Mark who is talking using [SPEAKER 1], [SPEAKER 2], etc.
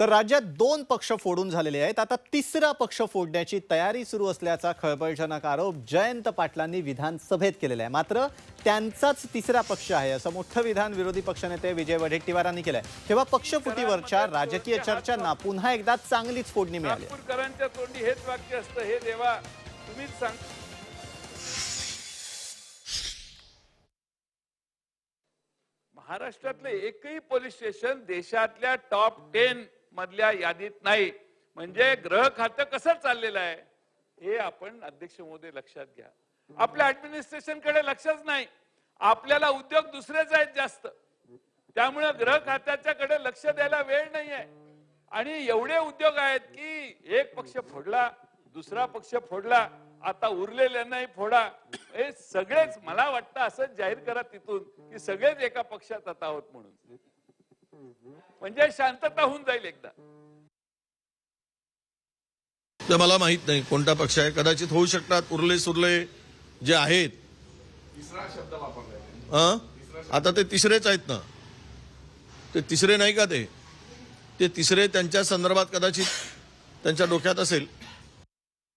[SPEAKER 1] तर राज्यात दोन पक्ष फोडून झालेले आहेत. आता तिसरा पक्ष फोडण्याची तयारी सुरू असल्याचा खळबळजनक आरोप जयंत पाटलांनी विधानसभेत केलेला आहे. मात्र त्यांचाच तिसरा पक्ष आहे असं मोठं विधान विरोधी पक्षनेते विजय वडेट्टीवारांनी केलंय. तेव्हा पक्षफुटीवरच्या राजकीय चर्चांना पुन्हा एकदा चांगलीच फोडणी मिळाली.
[SPEAKER 2] तोंडी हेच वाक्य असतं हे देवा तुम्हीच सांग महाराष्ट्रातलं एकही पोलीस स्टेशन देशातल्या टॉप टेन मधल्या यादीत नाही. म्हणजे ग्रह खातं कसं चाललेलं आहे? हे आपण अध्यक्ष मोदी लक्षात घ्या. आपल्या ऍडमिनिस्ट्रेशनकडे लक्षच नाही. आपल्याला उद्योग दुसरेच आहेत जास्त. त्यामुळे ग्रह खात्याच्या कडे लक्ष द्यायला वेळ नाहीये. आणि एवढे उद्योग आहेत की एक पक्ष फोडला दुसरा पक्ष फोडला आता उरलेल्यांनाही फोडा. हे सगळेच मला वाटतं असं जाहीर करा तिथून की सगळेच एका पक्षात आता आहोत म्हणून. म्हणजे शांतता होऊन जाईल एकदा.
[SPEAKER 3] ते मला माहीत नाही कोणता पक्ष आहे. कदाचित होऊ शकतात उरले सुरले जे आहेत? आता ते तिसरेच आहेत ना? ते तिसरे नाही का ते? ते तिसरे त्यांच्या संदर्भात कदाचित त्यांच्या डोक्यात असेल.